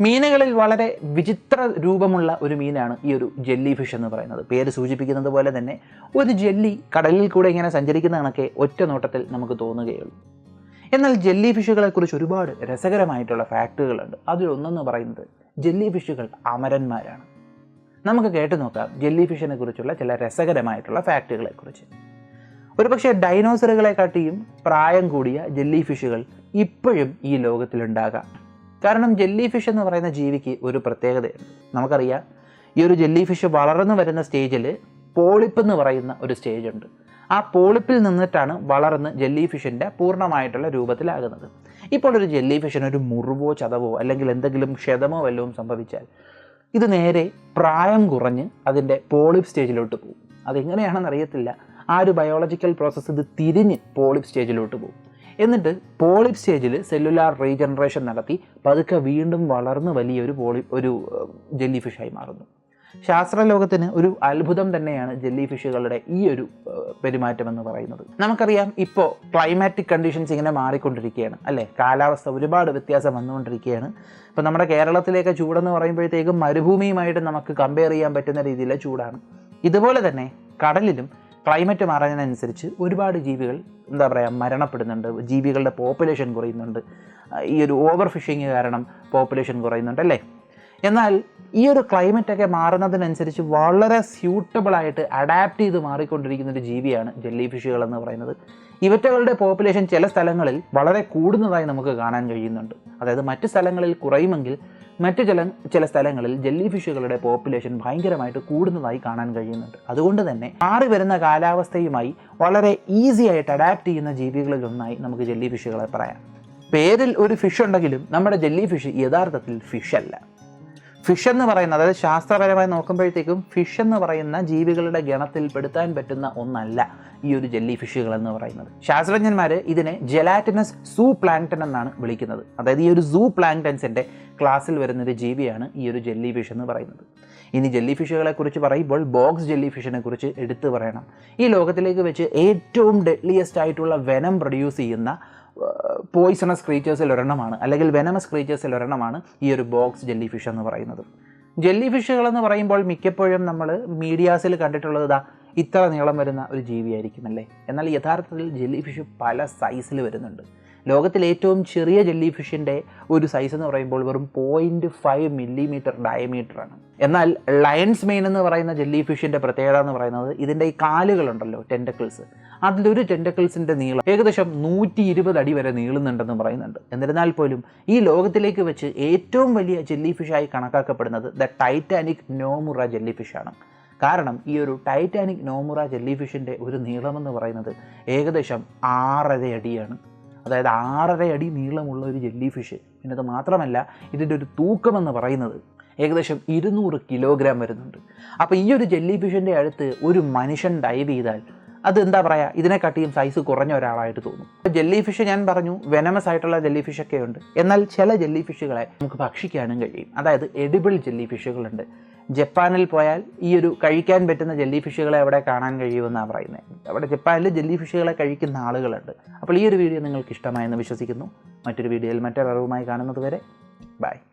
മീനുകളിൽ വളരെ വിചിത്ര രൂപമുള്ള ഒരു മീനാണ് ഈ ഒരു ജെല്ലി ഫിഷ് എന്ന് പറയുന്നത്. പേര് സൂചിപ്പിക്കുന്നത് പോലെ തന്നെ ഒരു ജെല്ലി കടലിൽ കൂടെ ഇങ്ങനെ സഞ്ചരിക്കുന്ന കണക്കെ ഒറ്റ നോട്ടത്തിൽ നമുക്ക് തോന്നുകയുള്ളൂ. എന്നാൽ ജെല്ലി ഫിഷുകളെക്കുറിച്ച് ഒരുപാട് രസകരമായിട്ടുള്ള ഫാക്റ്റുകളുണ്ട് അതിലൊന്നെന്ന് പറയുന്നത് ജെല്ലി ഫിഷുകൾ അമരന്മാരാണ്. നമുക്ക് കേട്ടു നോക്കാം ജെല്ലി ഫിഷിനെ കുറിച്ചുള്ള ചില രസകരമായിട്ടുള്ള ഫാക്റ്റുകളെക്കുറിച്ച് ഒരുപക്ഷെ ഡൈനോസറുകളെക്കാട്ടിയും പ്രായം കൂടിയ ജെല്ലി ഫിഷുകൾ ഇപ്പോഴും ഈ ലോകത്തിലുണ്ടാകാം. കാരണം ജെല്ലി ഫിഷ് എന്ന് പറയുന്ന ജീവിക്ക് ഒരു പ്രത്യേകതയുണ്ട്. നമുക്കറിയാം ഈ ഒരു ജെല്ലി ഫിഷ് വളർന്നു വരുന്ന സ്റ്റേജിൽ പോളിപ്പ് എന്ന് പറയുന്ന ഒരു സ്റ്റേജ് ഉണ്ട്. ആ പോളിപ്പിൽ നിന്നിട്ടാണ് വളർന്ന് ജെല്ലി ഫിഷിന്റെ പൂർണമായിട്ടുള്ള രൂപത്തിലാകുന്നത്. ഇപ്പോൾ ഒരു ജെല്ലി ഫിഷിന് ഒരു മുറിവോ ചതവോ അല്ലെങ്കിൽ എന്തെങ്കിലും ക്ഷതമോ വല്ലതും സംഭവിച്ചാൽ ഇത് നേരെ പ്രായം കുറഞ്ഞ് അതിന്റെ പോളിപ്പ് സ്റ്റേജിലോട്ട് പോകും. അതെങ്ങനെയാണെന്ന് അറിയത്തില്ല. ആ ഒരു ബയോളജിക്കൽ പ്രോസസ്സ് ഇത് തിരിഞ്ഞ് പോളിപ്പ് സ്റ്റേജിലോട്ട് പോകും. എന്നിട്ട് പോളിപ് സ്റ്റേജിൽ സെല്ലുലാർ റീജനറേഷൻ നടത്തി പതുക്കെ വീണ്ടും വളർന്ന് വലിയൊരു പോളി ഒരു ജെല്ലി ഫിഷായി മാറുന്നു. ശാസ്ത്രലോകത്തിന് ഒരു അത്ഭുതം തന്നെയാണ് ജെല്ലി ഫിഷുകളുടെ ഈ ഒരു പെരുമാറ്റം എന്ന് പറയുന്നത്. നമുക്കറിയാം ഇപ്പോൾ ക്ലൈമാറ്റിക് കണ്ടീഷൻസ് ഇങ്ങനെ മാറിക്കൊണ്ടിരിക്കുകയാണ്. അല്ലേ? കാലാവസ്ഥ ഒരുപാട് വ്യത്യാസം വന്നുകൊണ്ടിരിക്കുകയാണ്. ഇപ്പോൾ നമ്മുടെ കേരളത്തിലേക്ക് ചൂടെന്ന് പറയുമ്പോഴത്തേക്കും മരുഭൂമിയുമായിട്ട് നമുക്ക് കമ്പയർ ചെയ്യാൻ പറ്റുന്ന രീതിയിലെ ചൂടാണ്. ഇതുപോലെ തന്നെ കടലിലും ക്ലൈമറ്റ് മാറുന്നതിനനുസരിച്ച് ഒരുപാട് ജീവികൾ എന്താ പറയുക മരണപ്പെടുന്നുണ്ട്. ജീവികളുടെ പോപ്പുലേഷൻ കുറയുന്നുണ്ട്. ഈ ഒരു ഓവർ ഫിഷിങ് കാരണം പോപ്പുലേഷൻ കുറയുന്നുണ്ട് അല്ലേ? എന്നാൽ ഈ ഒരു ക്ലൈമറ്റൊക്കെ മാറുന്നതിനനുസരിച്ച് വളരെ സ്യൂട്ടബിളായിട്ട് അഡാപ്റ്റ് ചെയ്ത് മാറിക്കൊണ്ടിരിക്കുന്ന ഒരു ജീവിയാണ് ജെല്ലി ഫിഷുകൾ എന്ന് പറയുന്നത്. ഇവറ്റകളുടെ പോപ്പുലേഷൻ ചില സ്ഥലങ്ങളിൽ വളരെ കൂടുന്നതായി നമുക്ക് കാണാൻ കഴിയുന്നുണ്ട്. അതായത് മറ്റ് സ്ഥലങ്ങളിൽ കുറയുമെങ്കിൽ മറ്റു ചില ചില സ്ഥലങ്ങളിൽ ജെല്ലി ഫിഷുകളുടെ പോപ്പുലേഷൻ ഭയങ്കരമായിട്ട് കൂടുന്നതായി കാണാൻ കഴിയുന്നുണ്ട്. അതുകൊണ്ട് തന്നെ മാറി വരുന്ന കാലാവസ്ഥയുമായി വളരെ ഈസി ആയിട്ട് അഡാപ്റ്റ് ചെയ്യുന്ന ജീവികളിൽ ഒന്നായി നമുക്ക് ജെല്ലി ഫിഷുകളെ പറയാം. പേരിൽ ഒരു ഫിഷ് ഉണ്ടെങ്കിലും നമ്മുടെ ജെല്ലി ഫിഷ് യഥാർത്ഥത്തിൽ ഫിഷ് അല്ല. ഫിഷ് എന്ന് പറയുന്നത് അതായത് ശാസ്ത്രപരമായി നോക്കുമ്പോഴത്തേക്കും ഫിഷ് എന്ന് പറയുന്ന ജീവികളുടെ ഗണത്തിൽ പെടുത്താൻ പറ്റുന്ന ഒന്നല്ല ഈ ഒരു ജെല്ലി ഫിഷുകൾ എന്ന് പറയുന്നത്. ശാസ്ത്രജ്ഞന്മാർ ഇതിനെ ജെലാറ്റിനസ് സൂ പ്ലാങ്ടൺ എന്നാണ് വിളിക്കുന്നത്. അതായത് ഈ ഒരു സൂ പ്ലാങ്ടൻസിന്റെ ക്ലാസ്സിൽ വരുന്നൊരു ജീവിയാണ് ഈ ഒരു ജെല്ലി ഫിഷ് എന്ന് പറയുന്നത്. ഇനി ജെല്ലി ഫിഷുകളെ കുറിച്ച് പറയുമ്പോൾ ബോക്സ് ജെല്ലി ഫിഷിനെ കുറിച്ച് എടുത്തു പറയണം. ഈ ലോകത്തിലേക്ക് വെച്ച് ഏറ്റവും ഡെഡ്ലിയസ്റ്റ് ആയിട്ടുള്ള വെനം പ്രൊഡ്യൂസ് ചെയ്യുന്ന പോയിസണസ് ക്രീച്ചേഴ്സിൽ ഒരെണ്ണമാണ്. അല്ലെങ്കിൽ വെനമസ് ക്രീച്ചേഴ്സിൽ ഒരെണ്ണമാണ് ഈ ഒരു ബോക്സ് ജെല്ലി ഫിഷ് എന്ന് പറയുന്നത്. ജെല്ലി ഫിഷുകൾ എന്ന് പറയുമ്പോൾ മിക്കപ്പോഴും നമ്മൾ മീഡിയാസിൽ കണ്ടിട്ടുള്ളത് ഇതാ ഇത്ര നീളം വരുന്ന ഒരു ജീവിയായിരിക്കും അല്ലേ? എന്നാൽ യഥാർത്ഥത്തിൽ ജെല്ലി ഫിഷ് പല സൈസിൽ വരുന്നുണ്ട്. ലോകത്തിൽ ഏറ്റവും ചെറിയ ജെല്ലി ഫിഷിന്റെ ഒരു സൈസ് എന്ന് പറയുമ്പോൾ വെറും പോയിന്റ് ഫൈവ് മില്ലിമീറ്റർ ഡയമീറ്റർ ആണ്. എന്നാൽ ലയൺസ് മെയിൻ എന്ന് പറയുന്ന ജെല്ലി ഫിഷിന്റെ പ്രത്യേകത എന്ന് പറയുന്നത് ഇതിന്റെ ഈ കാലുകളുണ്ടല്ലോ ടെൻഡക്കിൾസ് അതിലൊരു ടെൻഡക്കിൾസിന്റെ നീളം ഏകദേശം നൂറ്റി ഇരുപത് അടി വരെ നീളുന്നുണ്ടെന്ന് പറയുന്നുണ്ട്. എന്നിരുന്നാൽ പോലും ഈ ലോകത്തിലേക്ക് വെച്ച് ഏറ്റവും വലിയ ജെല്ലി ഫിഷായി കണക്കാക്കപ്പെടുന്നത് ദ ടൈറ്റാനിക് നോമുറ ജെല്ലി ഫിഷാണ് കാരണം ഈ ഒരു ടൈറ്റാനിക് നോമുറ ജെല്ലി ഫിഷിന്റെ ഒരു നീളമെന്ന് പറയുന്നത് ഏകദേശം ആറര അടിയാണ്. അതായത് ആറര അടി നീളമുള്ള ഒരു ജെല്ലി ഫിഷ് എന്നത് മാത്രമല്ല ഇതിന്റെ ഒരു തൂക്കമെന്ന് പറയുന്നത് ഏകദേശം ഇരുന്നൂറ് കിലോഗ്രാം വരുന്നുണ്ട്. അപ്പോൾ ഈ ഒരു ജെല്ലി ഫിഷിന്റെ അടുത്ത് ഒരു മനുഷ്യൻ ഡൈവ് ചെയ്താൽ അത് എന്താ പറയുക ഇതിനെക്കാട്ടിയും സൈസ് കുറഞ്ഞ ഒരാളായിട്ട് തോന്നും. ജെല്ലി ഫിഷ് ഞാൻ പറഞ്ഞു വെനമസ് ആയിട്ടുള്ള ജെല്ലി ഫിഷ് ഒക്കെ ഉണ്ട്. എന്നാൽ ചില ജെല്ലി ഫിഷുകളെ നമുക്ക് ഭക്ഷിക്കാനും കഴിയും. അതായത് എഡിബിൾ ജെല്ലി ഫിഷുകളുണ്ട് ജപ്പാനിൽ പോയാൽ ഈ ഒരു കഴിക്കാൻ പറ്റുന്ന ജെല്ലി ഫിഷുകളെ അവിടെ കാണാൻ കഴിയുമെന്നാണ് പറയുന്നത് അവിടെ ജപ്പാനിൽ ജെല്ലി ഫിഷുകളെ കഴിക്കുന്ന ആളുകളുണ്ട്. അപ്പോൾ ഈ ഒരു വീഡിയോ നിങ്ങൾക്ക് ഇഷ്ടമായെന്ന് വിശ്വസിക്കുന്നു. മറ്റൊരു വീഡിയോയിൽ മറ്റൊരറിവുമായി കാണുന്നത് വരെ ബൈ